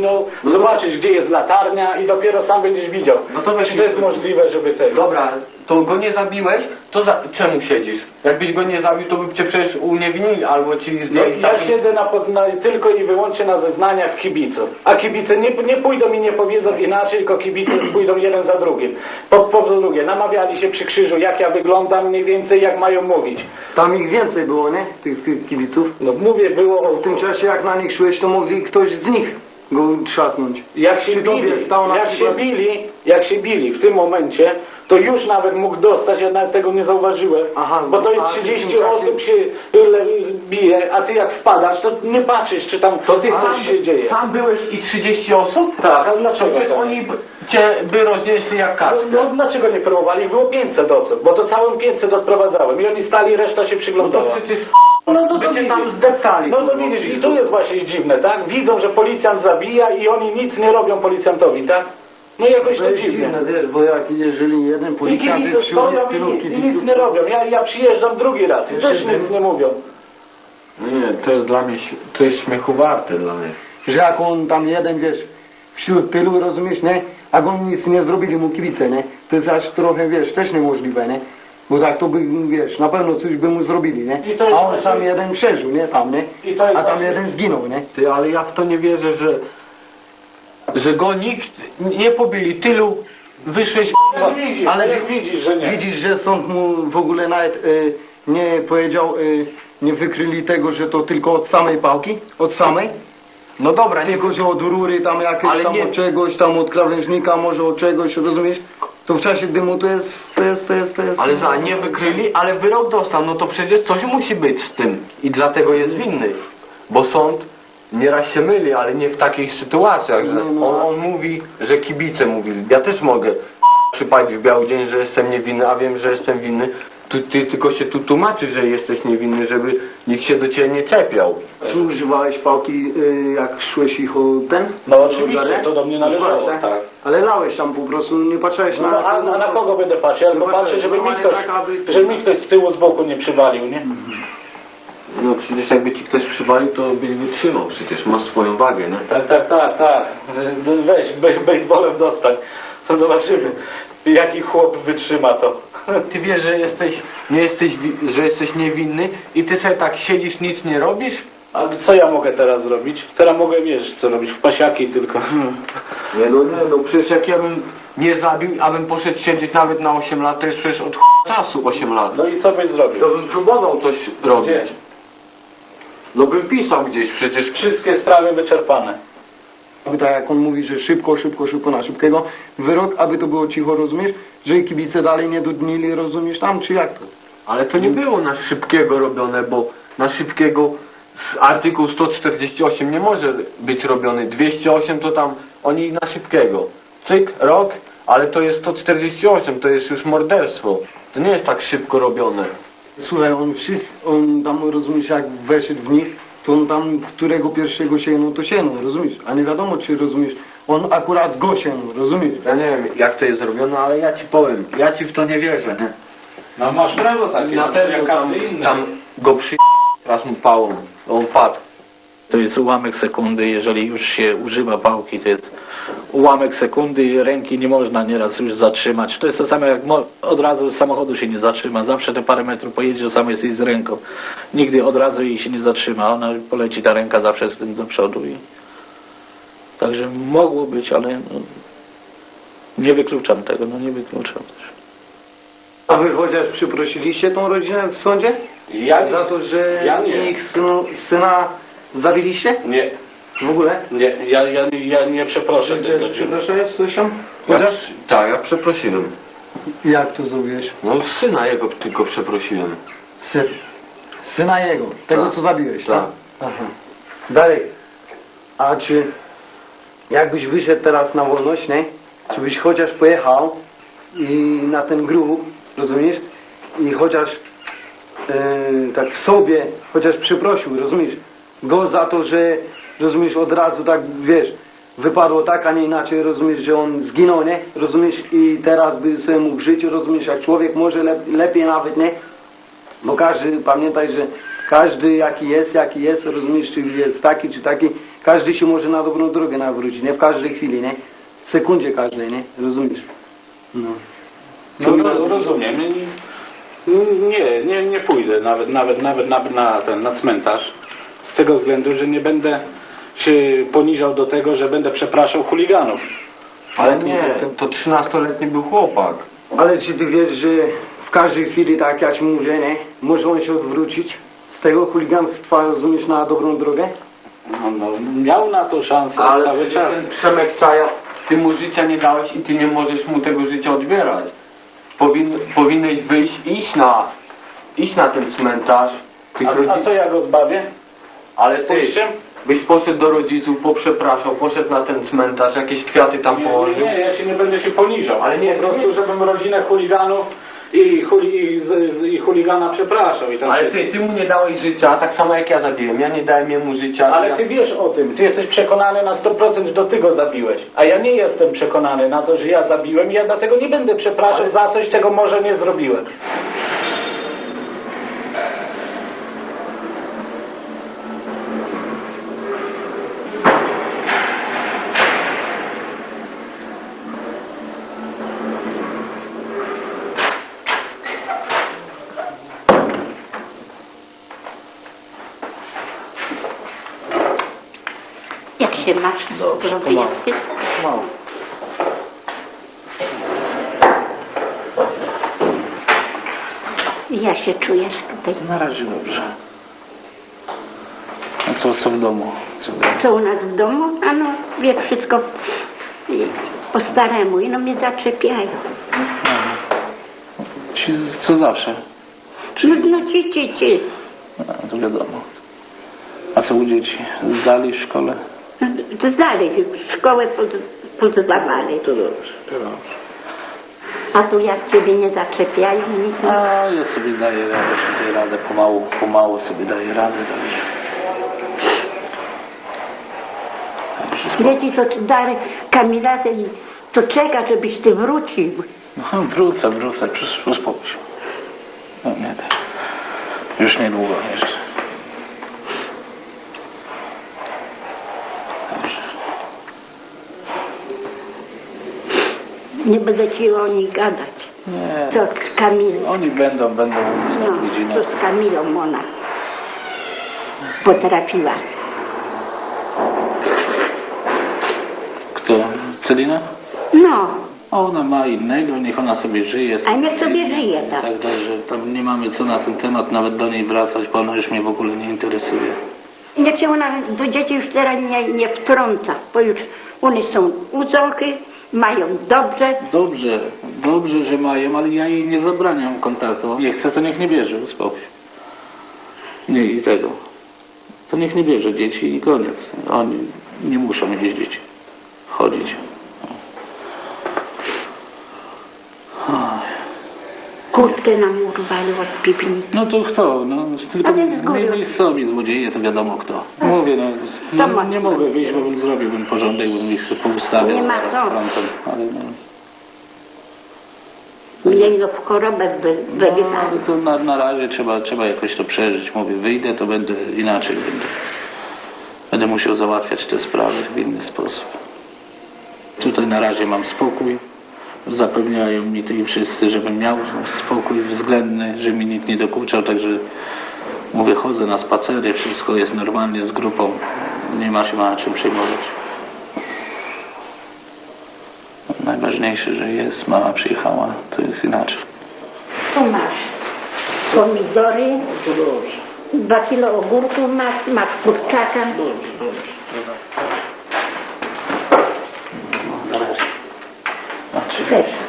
no, zobaczysz gdzie jest latarnia i dopiero sam będziesz widział. No to weź Czy to jest możliwe, żeby tego. Dobra, to go nie zabiłeś, to za... czemu siedzisz? Jakbyś go nie zabił, to by cię przecież uniewinnili, albo ci Ja, zdjęli ja taki- siedzę na, pod- na, tylko i wyłącznie na zeznaniach kibiców. A kibice nie, nie pójdą i nie powiedzą inaczej, tylko kibice pójdą jeden za drugim. Po, po drugie, namawiali się przy krzyżu, jak ja wyglądam mniej więcej, jak mają mówić. Tam ich więcej było, nie? Tych, tych kibiców. No mówię, było W tym czasie jak na nich szłeś, to mogli ktoś z nich go trzasnąć. Jak się Przy tobie bili, stał na jak się bili, jak się bili w tym momencie, to już nawet mógł dostać, ja nawet tego nie zauważyłem, Aha, bo to jest a w tym 30 czasie- osób się le, bije, a ty jak wpadasz, to nie patrzysz, czy tam To ty coś się dzieje. sam byłeś i 30 osób? Tak, a dlaczego Przecież tak? oni b- cię by roznieśli jak No, kaczkę. no dlaczego nie próbowali? Było 500 osób, bo to całym 500 odprowadzałem i oni stali, reszta się No to przyglądała. przecież No to, by cię widzisz. tam zdeptali. No to widzisz, i tu jest właśnie dziwne, tak? Widzą, że policjant zabija i oni nic nie robią policjantowi, tak? No jakoś To to jest dziwne. dziwne, wiesz, bo jak jeżeli jeden I policjant kibice jest stoją i tylu nic, i nic nie robią. Ja, ja przyjeżdżam drugi raz i też Jeszcze nic nie mówią. Nie, to jest dla mnie, śm- to jest śmiechu warte dla mnie. że jak on tam jeden, wiesz, wśród tylu, rozumiesz, nie? A on nic nie zrobili mu kibice, nie? To jest aż trochę, wiesz, też niemożliwe, nie? Bo tak to by, wiesz, na pewno coś by mu zrobili, nie? I to jest A on właśnie- sam jeden przeżył, nie? Tam, nie? I to jest A tam właśnie- jeden zginął, nie? Ty, ale ja w to nie wierzę, że, że go nikt nie pobili. Tylu wyszłeś, widzisz, ale jak widzisz, że nie. Widzisz, że sąd mu w ogóle nawet y, nie powiedział, y, nie wykryli tego, że to tylko od samej pałki? Od samej? no dobra, nie Tylko, że od rury tam jakieś Ale tam nie- od czegoś, tam od krawężnika, może od czegoś, rozumiesz? To w czasie dymu to jest, to jest, to jest, to jest... Ale za nie wykryli, ale wyrok dostał, no to przecież coś musi być z tym i dlatego jest winny. Bo sąd nieraz się myli, ale nie w takich sytuacjach, że No, no. on, on mówi, że kibice mówili. Ja też mogę przypalić w biały dzień, że jestem niewinny, a wiem, że jestem winny. Ty, ty tylko się tu tłumaczysz, że jesteś niewinny, żeby nikt się do ciebie nie czepiał. Czy używałeś pałki, y, jak szłeś ich o ten? No oczywiście, to do mnie należało, Używałeś, tak. Ale lałeś tam po prostu, nie patrzyłeś No, na... a, a na kogo będę patrzył? Ja No tylko patrzę, patrzę, żeby mi normalnie ktoś, tak, aby- żeby mi ktoś z tyłu, z boku nie przywalił, nie? No przecież jakby ci ktoś przywalił, to byś wytrzymał przecież, masz swoją wagę, nie? Tak, tak, tak, tak. Weź, weź baseballem dostań. To zobaczymy, jaki chłop wytrzyma to. Ty wiesz, że jesteś, nie jesteś, że jesteś niewinny i ty sobie tak siedzisz, nic nie robisz? Ale co ja mogę teraz zrobić? Teraz mogę, wiesz, co robić, w pasiaki tylko. Nie no, nie no, przecież jak ja bym nie zabił, a bym poszedł siedzieć nawet na 8 lat, to jest przecież od ch- czasu 8 lat. No i co byś zrobił? To bym próbował coś robić. Gdzie? No bym pisał gdzieś przecież. Wszystkie sprawy wyczerpane. Aby tak jak on mówi, że szybko, szybko, szybko na szybkiego, wyrok, aby to było cicho, rozumiesz? Że kibice dalej nie dudnili, rozumiesz tam, czy jak to? Ale to nie było na szybkiego robione, bo na szybkiego z artykuł 148 nie może być robiony. 208 to tam oni na szybkiego. Cyk, rok, ale to jest 148, to jest już morderstwo. To nie jest tak szybko robione. Słuchaj, on wszystko, on tam, rozumiesz, jak weszedł w nich, to on tam, którego pierwszego sięgnął, to sięgnął, rozumiesz? A nie wiadomo, czy rozumiesz, on akurat go sięgnął, rozumiesz? Ja nie wiem jak to jest zrobione, ale ja ci powiem, ja ci w to nie wierzę. Nie? No masz prawo takie, Na pewno tam, tam go przy... raz mu pałą, on padł. To jest ułamek sekundy, jeżeli już się używa pałki, to jest ułamek sekundy i ręki nie można nieraz już zatrzymać. To jest to samo jak od razu z samochodu się nie zatrzyma. Zawsze te parę metrów pojedzie, to samo jest jej z ręką. Nigdy od razu jej się nie zatrzyma. Ona poleci ta ręka zawsze z tym do przodu. I... Także mogło być, ale no, nie wykluczam tego, no nie wykluczam też. A wy chociaż przeprosiliście tą rodzinę w sądzie? Ja Za to, że Ja nie. ich synu, syna zabiliście? Nie, W ogóle? nie, ja, ja, ja nie przeproszę przepraszałeś coś tam? Ja, Chociaż? tak, ja przeprosiłem. Jak to zrobiłeś? No syna jego tylko przeprosiłem. Syn. Syna jego, tego Tak. co zabiłeś, Tak. tak? Aha. Dalej. A czy jakbyś wyszedł teraz na wolność, nie? Czy byś chociaż pojechał i na ten grób, rozumiesz? I chociaż e, tak w sobie, chociaż przeprosił, rozumiesz? Go za to, że rozumiesz od razu tak, wiesz, wypadło tak, a nie inaczej, rozumiesz, że on zginął, nie? Rozumiesz? I teraz by sobie mógł żyć, rozumiesz, jak człowiek może lep, lepiej nawet, nie? Bo każdy, pamiętaj, że każdy jaki jest, jaki jest, rozumiesz, czy jest taki, czy taki, Każdy się może na dobrą drogę nawrócić, nie w każdej chwili, nie? W sekundzie każdej, nie? Rozumiesz? No. No, ro- rozumiem. Nie, nie, nie pójdę nawet, nawet, nawet na, na ten, na cmentarz. Z tego względu, że nie będę się poniżał do tego, że będę przepraszał chuliganów. Ale nie, to 13-letni był chłopak. Ale czy ty wiesz, że w każdej chwili, tak jak ci mówię, nie? Może on się odwrócić z tego chuliganstwa, rozumiesz, na dobrą drogę? No, no, miał na to szansę Ale cały czas. ten Przemek Czaja, ty mu życia nie dałeś i ty nie możesz mu tego życia odbierać. Powin, powinieneś wyjść, iść na, iść na ten cmentarz. Tych A, a rodziców, co ja go zbawię? ale ty pójściem? Byś poszedł do rodziców, poprzepraszał, poszedł na ten cmentarz, jakieś kwiaty tam Nie, położył. nie, ja się nie będę się poniżał. Ale nie, po prostu, żebym rodzinę chuliganów i, chuli, i, z, z, i chuligana przepraszał. I tam Ale wszystko. ty, ty mu nie dałeś życia, tak samo jak ja zabiłem. Ja nie dałem jemu życia. Ale ja... ty wiesz o tym, ty jesteś przekonany na 100%, że to ty go zabiłeś. A ja nie jestem przekonany na to, że ja zabiłem i ja dlatego nie będę przepraszał za coś, czego może nie zrobiłem. Się masz? Pomału. Mało. Ja się czujesz tutaj. Na razie dobrze. A co, co w domu? Co w domu? Co u nas w domu? A no, wie wszystko po staremu i no mnie zaczepiają. Ci, co zawsze? No, no ci, ci, ci. A, to wiadomo. A co u dzieci? Zdali w szkole? No, To dalej, szkołę pod. To dobrze, to dobrze. A tu jak ciebie nie zaczepiają, nic. A ja sobie daję radę, sobie radę, pomału, pomału sobie daję radę. Także Wiecie, co dalej Kamila to czeka, żebyś ty wrócił. No, wrócę, wrócę, uspokój się. No nie. Już niedługo jeszcze. Nie będę ci o nich gadać. Nie. Co z Kamilą. Oni będą, będą No, co z Kamilą ona potrafiła. Kto? Celina? No, A ona ma innego, niech ona sobie żyje. A niech sobie żyje, tak. Tak, dobrze. Tam nie mamy co na ten temat nawet do niej wracać, bo ona już mnie w ogóle nie interesuje. niech się ona do dzieci już teraz nie, nie wtrąca, bo już one są uzochy, mają dobrze. Dobrze, dobrze, że mają, ale ja jej nie zabraniam kontaktu. Nie chce, to niech nie bierze, uspokój. Nie i tego. To niech nie bierze dzieci i koniec. Oni nie muszą gdzieś dzieci chodzić. Kurtkę nam urwali od piwnicy. No to kto? No, tylko A więc z góry. nie, nie są złodzieje, to wiadomo kto. Mówię, no, To nie, mogę wyjść, bo bym zrobiłbym porządek, bym ich poustawiał. Nie ma co. Ale no, no w chorobę wy, no, na, na razie trzeba, trzeba jakoś to przeżyć. Mówię, wyjdę, to będę inaczej. Będę, będę musiał załatwiać te sprawy w inny sposób. Tutaj na razie mam spokój. Zapewniają mi tutaj wszyscy, żebym miał spokój względny, że mi nikt nie dokuczał, także mówię, chodzę na spacery, wszystko jest normalnie z grupą. Nie ma się ma czym przejmować. Najważniejsze, że jest, mama przyjechała, to jest inaczej. Tu masz pomidory, To dobrze. dwa kilo ogórków masz, masz kurczaka. Dobrze, dobrze. Na